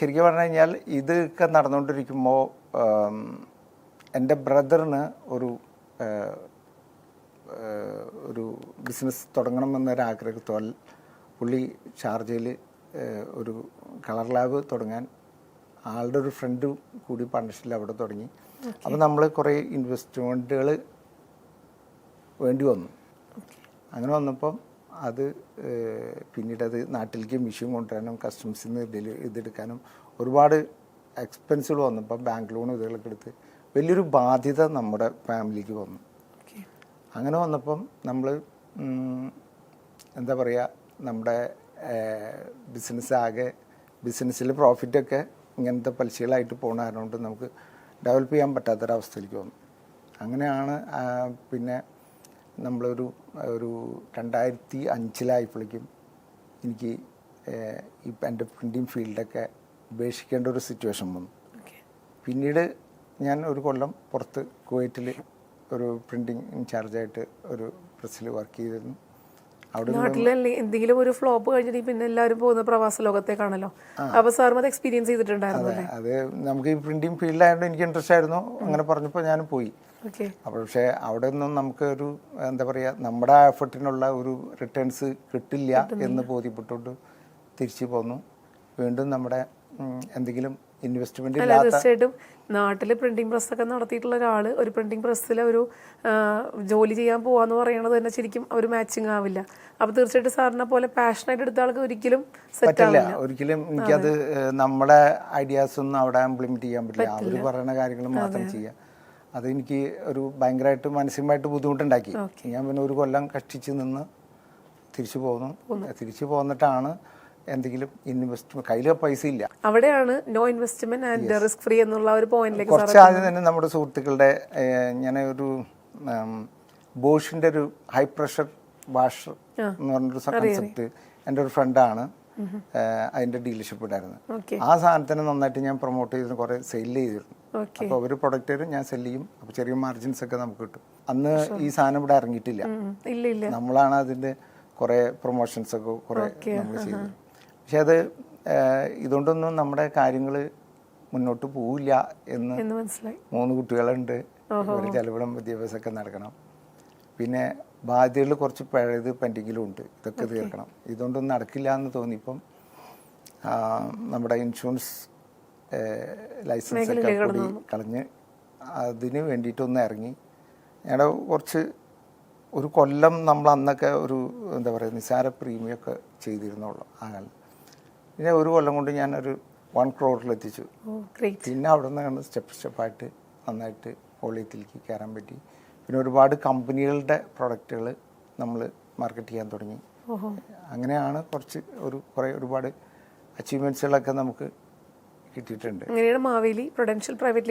ശരിക്കും പറഞ്ഞു കഴിഞ്ഞാൽ ഇതൊക്കെ നടന്നുകൊണ്ടിരിക്കുമ്പോൾ എന്റെ ബ്രദറിന് ഒരു ഒരു ബിസിനസ് തുടങ്ങണമെന്നൊരാഗ്രഹത്തോൽ പുള്ളി ഷാർജയിൽ ഒരു കളർ ലാബ് തുടങ്ങാൻ ആളുടെ ഒരു ഫ്രണ്ട് കൂടി പാർട്ണർഷിപ്പിൽ അവിടെ തുടങ്ങി. അപ്പോൾ നമ്മൾ കുറേ ഇൻവെസ്റ്റ്മെന്റുകൾ വേണ്ടി വന്നു. അങ്ങനെ വന്നപ്പം അത് പിന്നീടത് പിന്നീട് അത് നാട്ടിലേക്ക് മിഷ്യൻ കൊണ്ടുവരാനും കസ്റ്റംസിൽ നിന്ന് ഡെലി ഇതെടുക്കാനും ഒരുപാട് എക്സ്പെൻസുകൾ വന്നപ്പോൾ ബാങ്ക് ലോൺ ഇതുകളൊക്കെ എടുത്ത് വലിയൊരു ബാധ്യത നമ്മുടെ ഫാമിലിക്ക് വന്നു. അങ്ങനെ വന്നപ്പം നമ്മൾ എന്താ പറയുക നമ്മുടെ ബിസിനസ് ആകെ ബിസിനസ്സിൽ പ്രോഫിറ്റൊക്കെ ഇങ്ങനത്തെ പലിശകളായിട്ട് പോണ കാരണം കൊണ്ട് നമുക്ക് ഡെവലപ്പ് ചെയ്യാൻ പറ്റാത്തൊരവസ്ഥയിലേക്ക് വന്നു. അങ്ങനെയാണ് പിന്നെ നമ്മളൊരു ഒരു രണ്ടായിരത്തി അഞ്ചിലായപ്പോഴേക്കും എനിക്ക് ഈ എന്റെ പ്രിന്റിങ് ഫീൽഡൊക്കെ ഉപേക്ഷിക്കേണ്ട ഒരു സിറ്റുവേഷൻ വന്നു. പിന്നീട് ഞാൻ ഒരു കൊല്ലം പുറത്ത് കുവൈറ്റിൽ ഒരു പ്രിന്റിങ് ഇൻചാർജായിട്ട് ഒരു പ്രസ്സിൽ വർക്ക് ചെയ്തിരുന്നു. നാട്ടിലല്ലേ എന്തെങ്കിലും ഒരു ഫ്ലോപ്പ് കഴിഞ്ഞിട്ട് പിന്നെ എല്ലാവരും പോകുന്ന പ്രവാസ ലോകത്തേക്കാണല്ലോ. അപ്പൊ സാറും അത് എക്സ്പീരിയൻസ് ചെയ്തിട്ടുണ്ടായിരുന്നു അത് നമുക്ക് ഈ പ്രിന്റിങ് ഫീൽഡായതുകൊണ്ട് എനിക്ക് ഇൻട്രസ്റ്റ് ആയിരുന്നു. അങ്ങനെ പറഞ്ഞപ്പോൾ ഞാൻ പോയി. അപ്പോൾ പക്ഷേ അവിടെ നിന്നും നമുക്ക് ഒരു എന്താ പറയുക നമ്മുടെ എഫർട്ടിനുള്ള ഒരു റിട്ടേൺസ് കിട്ടില്ല എന്ന് ബോധ്യപ്പെട്ടുകൊണ്ട് തിരിച്ചു പോന്നു. വീണ്ടും നമ്മുടെ എന്തെങ്കിലും ഇൻവെസ്റ്റ്മെന്റ് അല്ല തീർച്ചയായിട്ടും നാട്ടിൽ പ്രിന്റിംഗ് പ്രസ് ഒക്കെ നടത്തിയിട്ടുള്ള ഒരാൾ ഒരു പ്രിന്റിംഗ് പ്രസ്സിലെ ഒരു ജോലി ചെയ്യാൻ പോവാന്ന് പറയുന്നത് തന്നെ ശരിക്കും ഒരു മാച്ചിങ് ആവില്ല. അപ്പൊ തീർച്ചയായിട്ടും സാറിനെ പോലെ പാഷനായിട്ട് എടുത്ത ആൾക്ക് ഒരിക്കലും പറ്റില്ല. ഒരിക്കലും എനിക്കത് നമ്മുടെ ഐഡിയാസ് ഒന്നും അവിടെ ഇംപ്ലിമെന്റ് ചെയ്യാൻ പറ്റില്ല. അവർ പറയുന്ന കാര്യങ്ങൾ മാത്രം ചെയ്യാം. അത് എനിക്ക് ഒരു ഭയങ്കരമായിട്ട് മാനസികമായിട്ട് ബുദ്ധിമുട്ടുണ്ടാക്കി. ഞാൻ പിന്നെ ഒരു കൊല്ലം കഷ്ടിച്ച് നിന്ന് തിരിച്ചു പോന്നു. തിരിച്ചു പോന്നിട്ടാണ് എന്തെങ്കിലും ഇൻവെസ്റ്റ്മെന്റ് കയ്യിൽ പൈസ ഇല്ല. അവിടെയാണ് no investment and risk free എന്നുള്ള ഒരു പോയിന്റിലേക്ക് കുറച്ച് ആദ്യം തന്നെ നമ്മുടെ സുഹൃത്തുക്കളുടെ ഞാൻ ഒരു ബോഷിന്റെ ഒരു ഹൈ പ്രഷർ വാഷർ എന്ന് പറഞ്ഞൊരു കൺസെപ്റ്റ് എന്റെ ഒരു ഫ്രണ്ടാണ് അതിന്റെ ഡീലർഷിപ്പ് ഉണ്ടായിരുന്നത് ഓക്കെ ആ സാധനത്തിന് നന്നായിട്ട് ഞാൻ പ്രൊമോട്ട് ചെയ്ത് കുറെ സെയിൽ ചെയ്തിരുന്നു. അപ്പൊ അപ്പോൾ ഒരു പ്രൊഡക്റ്റ് വരും ഞാൻ സെൽ ചെയ്യും. അപ്പോൾ ചെറിയ മാർജിൻസ് ഒക്കെ നമുക്ക് കിട്ടും. അന്ന് ഈ സാധനം ഇവിടെ ഇറങ്ങിയിട്ടില്ല. നമ്മളാണ് അതിന്റെ കുറെ പ്രൊമോഷൻസ് ഒക്കെ കുറെ നമ്മൾ ചെയ്തത്. പക്ഷെ അത് ഇതുകൊണ്ടൊന്നും നമ്മുടെ കാര്യങ്ങൾ മുന്നോട്ട് പോവില്ല എന്ന് മനസ്സിലായി. മൂന്ന് കുട്ടികളുണ്ട്. ഒരു ചെലവിടം വിദ്യാഭ്യാസമൊക്കെ നടക്കണം. പിന്നെ ബാധ്യതകൾ കുറച്ച് പഴയത് പെൻഡിങ്ങിലും ഉണ്ട്. ഇതൊക്കെ തീർക്കണം. ഇതുകൊണ്ടൊന്നും നടക്കില്ല എന്ന് തോന്നിയപ്പം നമ്മുടെ ഇൻഷുറൻസ് ലൈസൻസ് ഒക്കെ കൂടി കളഞ്ഞ് അതിന് വേണ്ടിയിട്ടൊന്ന് ഇറങ്ങി. ഞങ്ങളുടെ കുറച്ച് ഒരു കൊല്ലം നമ്മൾ അന്നൊക്കെ ഒരു എന്താ പറയുക നിസാര പ്രീമിയം ഒക്കെ ചെയ്തിരുന്നുള്ളൂ ആ കാലം പിന്നെ ഒരു കൊല്ലം കൊണ്ട് ഞാനൊരു വൺ ക്രോറിലെത്തിച്ചു പിന്നെ അവിടെ നിന്ന് സ്റ്റെപ്പ് സ്റ്റെപ്പായിട്ട് നന്നായിട്ട് വോളിയത്തിലേക്ക് കയറാൻ പറ്റി. പിന്നെ ഒരുപാട് കമ്പനികളുടെ പ്രൊഡക്റ്റുകൾ നമ്മൾ മാർക്കറ്റ് ചെയ്യാൻ തുടങ്ങി. അങ്ങനെയാണ് കുറച്ച് ഒരു കുറേ ഒരുപാട് അച്ചീവ്മെന്റ്സുകളൊക്കെ നമുക്ക് കിട്ടിയിട്ടുണ്ട്.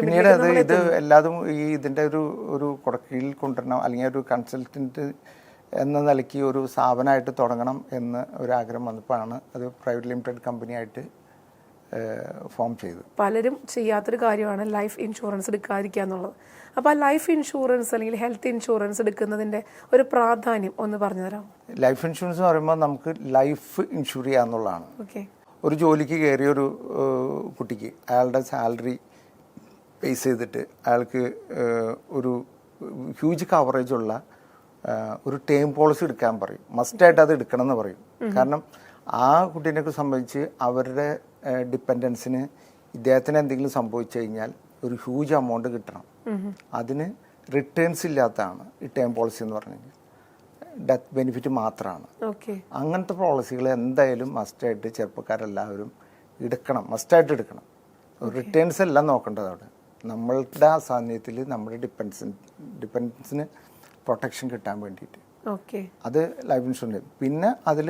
പിന്നീട് അത് ഇത് എല്ലാതും ഈ ഇതിന്റെ ഒരു ഒരു കുടക്കീഴിൽ കൊണ്ടുവരണം അല്ലെങ്കിൽ ഒരു കൺസൾട്ടന്റ് എന്ന നിലയ്ക്ക് ഒരു സ്ഥാപനമായിട്ട് തുടങ്ങണം എന്ന് ഒരു ആഗ്രഹം വന്നപ്പോഴാണ് അത് പ്രൈവറ്റ് ലിമിറ്റഡ് കമ്പനിയായിട്ട് ഫോം ചെയ്തത്. പലരും ചെയ്യാത്തൊരു കാര്യമാണ് ലൈഫ് ഇൻഷുറൻസ് എടുക്കാതിരിക്കുക എന്നുള്ളത്. അപ്പോൾ ആ ലൈഫ് ഇൻഷുറൻസ് അല്ലെങ്കിൽ ഹെൽത്ത് ഇൻഷുറൻസ് എടുക്കുന്നതിന്റെ ഒരു പ്രാധാന്യം ഒന്ന് പറഞ്ഞു തരാം ലൈഫ് ഇൻഷുറൻസ് എന്ന് പറയുമ്പോൾ നമുക്ക് ലൈഫ് ഇൻഷുർ ചെയ്യുക എന്നുള്ളതാണ്. ഓക്കെ. ഒരു ജോലിക്ക് കയറിയ ഒരു കുട്ടിക്ക് അയാളുടെ സാലറി ബേസ് ചെയ്തിട്ട് അയാൾക്ക് ഒരു ഹ്യൂജ് കവറേജ് ഉള്ള ഒരു ടേം പോളിസി എടുക്കാൻ പറയും. മസ്റ്റായിട്ട് അത് എടുക്കണം എന്ന് പറയും കാരണം ആ കുട്ടീനെയൊക്കെ സംബന്ധിച്ച് അവരുടെ ഡിപ്പെൻഡൻസിന് ഇദ്ദേഹത്തിന് എന്തെങ്കിലും സംഭവിച്ചു കഴിഞ്ഞാൽ ഒരു ഹ്യൂജ് എമൗണ്ട് കിട്ടണം. അതിന് റിട്ടേൺസ് ഇല്ലാത്തതാണ് ഈ ടേം പോളിസി എന്ന് പറഞ്ഞു കഴിഞ്ഞാൽ ഡെത്ത് ബെനിഫിറ്റ് മാത്രമാണ്. ഓക്കെ. അങ്ങനത്തെ പോളിസികൾ എന്തായാലും മസ്റ്റായിട്ട് ചെറുപ്പക്കാരെല്ലാവരും എടുക്കണം. മസ്റ്റായിട്ട് എടുക്കണം. റിട്ടേൺസ് എല്ലാം നോക്കേണ്ടത് അവിടെ. നമ്മളുടെ ആ സാന്നിധ്യത്തിൽ നമ്മുടെ ഡിപ്പെൻസിന് ഡിപ്പെൻഡൻസിന് പ്രൊട്ടക്ഷൻ കിട്ടാൻ വേണ്ടിയിട്ട്. ഓക്കെ അത് ലൈഫ് ഇൻഷുറൻസ് പിന്നെ അതിൽ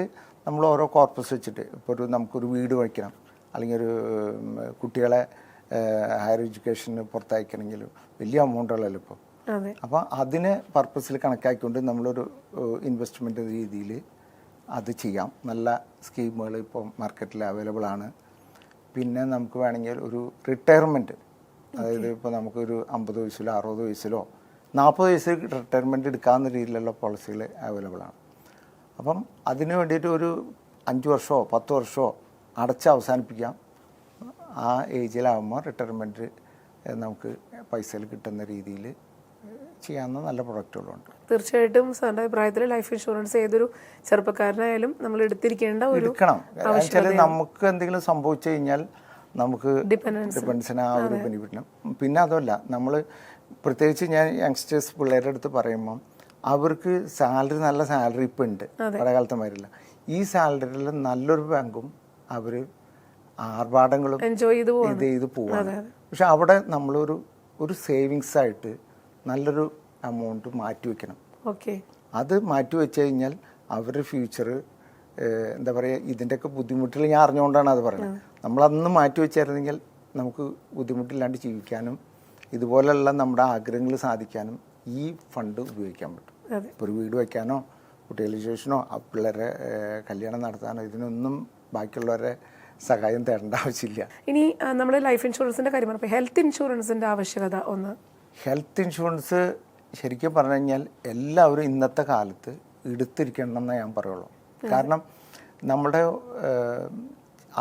നമ്മൾ ഓരോ കോർപ്പസ് വെച്ചിട്ട് ഇപ്പോൾ ഒരു നമുക്കൊരു വീട് വയ്ക്കണം. അല്ലെങ്കിൽ ഒരു കുട്ടികളെ ഹയർ എഡ്യൂക്കേഷന് പുറത്തയക്കണമെങ്കിലും വലിയ എമൗണ്ടുകളല്ലോ ഇപ്പോൾ അപ്പോൾ അതിന് പർപ്പസിൽ കണക്കാക്കിക്കൊണ്ട് നമ്മളൊരു ഇൻവെസ്റ്റ്മെന്റ് രീതിയിൽ അത് ചെയ്യാം. നല്ല സ്കീമുകൾ ഇപ്പോൾ മാർക്കറ്റിൽ അവൈലബിൾ ആണ്. പിന്നെ നമുക്ക് വേണമെങ്കിൽ ഒരു റിട്ടയർമെന്റ് അതായത് ഇപ്പോൾ നമുക്കൊരു അമ്പത് വയസ്സിലോ അറുപത് വയസ്സിലോ നാൽപ്പത് വയസ്സിൽ റിട്ടയർമെന്റ് എടുക്കാവുന്ന രീതിയിലുള്ള പോളിസികൾ അവൈലബിൾ ആണ്. അപ്പം അതിന് വേണ്ടിയിട്ട് ഒരു അഞ്ച് വർഷമോ പത്ത് വർഷമോ അടച്ച് അവസാനിപ്പിക്കാം. ആ ഏജിലാകുമ്പോൾ റിട്ടയർമെന്റ് നമുക്ക് പൈസയിൽ കിട്ടുന്ന രീതിയിൽ ചെയ്യാവുന്ന നല്ല പ്രൊഡക്റ്റുകളുണ്ട് തീർച്ചയായിട്ടും സാറിന്റെ അഭിപ്രായത്തിൽ ലൈഫ് ഇൻഷുറൻസ് ഏതൊരു ചെറുപ്പക്കാരനായാലും നമ്മൾ എടുത്തിരിക്കേണ്ട ഒരു നമുക്ക് എന്തെങ്കിലും സംഭവിച്ചു കഴിഞ്ഞാൽ നമുക്ക് ഡിപ്പെൻഡൻസിന് ആ ഒരു ബെനിഫിറ്റിനും പിന്നെ അതല്ല നമ്മൾ പ്രത്യേകിച്ച് ഞാൻ യങ്സ്റ്റേഴ്സ് പിള്ളേരുടെ അടുത്ത് പറയുമ്പം അവർക്ക് സാലറി നല്ല സാലറി ഇപ്പം ഉണ്ട്. പഴയകാലത്തെ മാതിരില്ല ഈ സാലറിയിൽ നല്ലൊരു ബാങ്കും അവർ ആർഭാടങ്ങളും എൻജോയ് ചെയ്ത് ഇത് ചെയ്ത് പോവാണ്. പക്ഷെ അവിടെ നമ്മളൊരു ഒരു സേവിങ്സ് ആയിട്ട് നല്ലൊരു എമൗണ്ട് മാറ്റി വെക്കണം. ഓക്കെ അത് മാറ്റി വെച്ച് കഴിഞ്ഞാൽ അവരുടെ ഫ്യൂച്ചർ എന്താ പറയുക ഇതിന്റെയൊക്കെ ബുദ്ധിമുട്ടുകൾ ഞാൻ അറിഞ്ഞുകൊണ്ടാണ് അത് പറയുന്നത്. നമ്മളന്ന് മാറ്റി വെച്ചായിരുന്നെങ്കിൽ നമുക്ക് ബുദ്ധിമുട്ടില്ലാണ്ട് ജീവിക്കാനും ഇതുപോലെയുള്ള നമ്മുടെ ആഗ്രഹങ്ങൾ സാധിക്കാനും ഈ ഫണ്ട് ഉപയോഗിക്കാൻ പറ്റും. ഇപ്പോൾ ഒരു വീട് വയ്ക്കാനോ കുട്ടികളുടെ ശേഷനോ പിള്ളേരെ കല്യാണം നടത്താനോ ഇതിനൊന്നും ബാക്കിയുള്ളവരെ സഹായം തേടേണ്ട ആവശ്യമില്ല. ഇനി നമ്മൾ ലൈഫ് ഇൻഷുറൻസിന്റെ കാര്യം പറഞ്ഞപ്പോൾ ഹെൽത്ത് ഇൻഷുറൻസിന്റെ ആവശ്യകത ഒന്ന്. ഹെൽത്ത് ഇൻഷുറൻസ് ശരിക്കും പറഞ്ഞു കഴിഞ്ഞാൽ എല്ലാവരും ഇന്നത്തെ കാലത്ത് എടുത്തിരിക്കണം എന്നേ ഞാൻ പറയുള്ളൂ. കാരണം നമ്മുടെ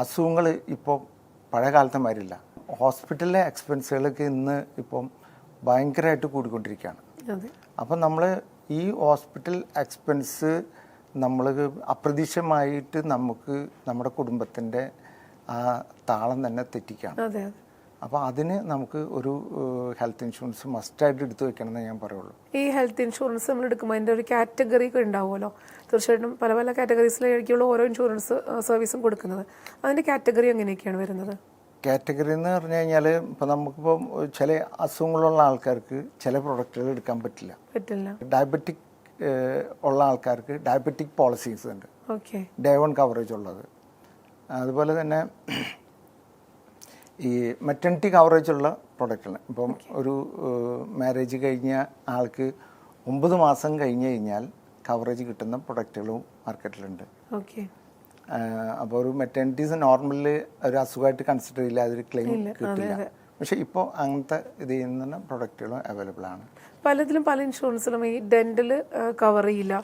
അസുഖങ്ങൾ ഇപ്പോൾ പഴയ കാലത്തെ മാതിരില്ല ഹോസ്പിറ്റലിലെ എക്സ്പെൻസുകളൊക്കെ ഇന്ന് ഇപ്പം ഭയങ്കരമായിട്ട് കൂടിക്കൊണ്ടിരിക്കുകയാണ്. അപ്പം നമ്മൾ ഈ ഹോസ്പിറ്റൽ എക്സ്പെൻസ് നമ്മൾ അപ്രതീക്ഷിതമായിട്ട് നമുക്ക് നമ്മുടെ കുടുംബത്തിന്റെ ആ താളം തന്നെ തെറ്റിക്കുകയാണ്. അതെ അപ്പോൾ അതിന് നമുക്ക് ഒരു ഹെൽത്ത് ഇൻഷുറൻസ് മസ്റ്റായിട്ട് എടുത്തു വെക്കണം എന്ന് ഞാൻ പറയുള്ളൂ. ഈ ഹെൽത്ത് ഇൻഷുറൻസ് നമ്മൾ എടുക്കുമ്പോൾ അതിന്റെ ഒരു കാറ്റഗറി ഒക്കെ ഉണ്ടാവുമല്ലോ. തീർച്ചയായിട്ടും പല പല കാറ്റഗറീസിലായിരിക്കും ഓരോ ഇൻഷുറൻസ് സർവീസും കൊടുക്കുന്നത്. അതിന്റെ കാറ്റഗറി എങ്ങനെയൊക്കെയാണ് വരുന്നത്? കാറ്റഗറി എന്ന് പറഞ്ഞു കഴിഞ്ഞാൽ ഇപ്പം നമുക്കിപ്പം ചില അസുഖങ്ങളുള്ള ആൾക്കാർക്ക് ചില പ്രൊഡക്റ്റുകൾ എടുക്കാൻ പറ്റില്ല. പറ്റില്ല. ഡയബറ്റിക് ഉള്ള ആൾക്കാർക്ക് ഡയബറ്റിക് പോളിസീസ് ഉണ്ട്. ഡേ വൺ കവറേജ് ഉള്ളത്. അതുപോലെ തന്നെ ഈ മെറ്റർണിറ്റി കവറേജ് ഉള്ള പ്രൊഡക്റ്റാണ് ഇപ്പം ഒരു മാരേജ് കഴിഞ്ഞ ആൾക്ക് ഒമ്പത് മാസം കഴിഞ്ഞ് കഴിഞ്ഞാൽ കവറേജ് കിട്ടുന്ന പ്രൊഡക്റ്റുകളും മാർക്കറ്റിലുണ്ട് ഓക്കെ അപ്പോൾ ഒരു മെറ്റേണിറ്റീസ് നോർമലി ഒരു അസുഖമായിട്ട് കൺസിഡർ ചെയ്യില്ല അതൊരു ക്ലെയിം കിട്ടില്ല. പക്ഷെ ഇപ്പോൾ അങ്ങനത്തെ ഇത് ചെയ്യുന്ന പ്രൊഡക്റ്റുകളും അവൈലബിൾ ആണ്. പലതിലും പല ഇൻഷുറൻസിലും ഈ ഡെന്റൽ കവർ ചെയ്യില്ല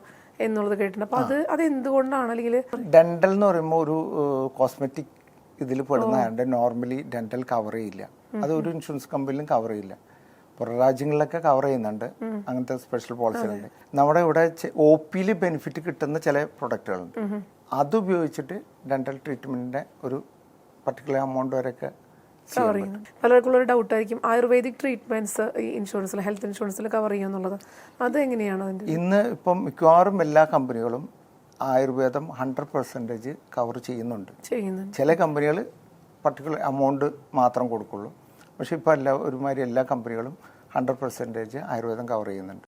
എന്നുള്ളത് കേട്ടിട്ടുണ്ട്. അപ്പോൾ അത് അത് എന്തുകൊണ്ടാണ് അല്ലെങ്കിൽ ഡെന്റൽ എന്ന് പറയുമ്പോൾ ഒരു കോസ്മെറ്റിക് ഇതിൽ പെടുന്നതുകൊണ്ട് നോർമലി ഡെന്റൽ കവർ ചെയ്യില്ല. അത് ഒരു ഇൻഷുറൻസ് കമ്പനിയിലും കവർ ചെയ്യില്ല. പുറം രാജ്യങ്ങളിലൊക്കെ കവർ ചെയ്യുന്നുണ്ട്. അങ്ങനത്തെ സ്പെഷ്യൽ പോളിസികളുണ്ട് നമ്മുടെ ഇവിടെ ഒ പിയിൽ ബെനിഫിറ്റ് കിട്ടുന്ന ചില പ്രൊഡക്റ്റുകളുണ്ട് അത് ഉപയോഗിച്ചിട്ട് ഡെന്റൽ ട്രീറ്റ്മെന്റിന്റെ ഒരു പർട്ടിക്കുലർ എമൗണ്ട് വരെയൊക്കെ കവർ ചെയ്യുന്നു. പലർക്കുള്ള ഒരു ഡൗട്ട് ആയിരിക്കും. ആയുർവേദിക് ട്രീറ്റ്മെന്റ്സ് ഈ ഇൻഷുറൻസിൽ ഹെൽത്ത് ഇൻഷുറൻസിൽ കവർ ചെയ്യുന്നുള്ളത്. അത് എങ്ങനെയാണ് ഇന്ന് ഇപ്പം മിക്കവാറും എല്ലാ കമ്പനികളും ആയുർവേദം ഹൺഡ്രഡ് പെർസെന്റേജ് കവർ ചെയ്യുന്നുണ്ട്. ചെയ്യുന്നുണ്ട്. ചില കമ്പനികൾ പർട്ടിക്കുലർ എമൗണ്ട് മാത്രം കൊടുക്കുള്ളൂ. പക്ഷേ ഇപ്പോൾ എല്ലാ ഒരുമാതിരി എല്ലാ കമ്പനികളും ഹൺഡ്രഡ് പെർസെന്റേജ് ആയുർവേദം കവർ ചെയ്യുന്നുണ്ട്.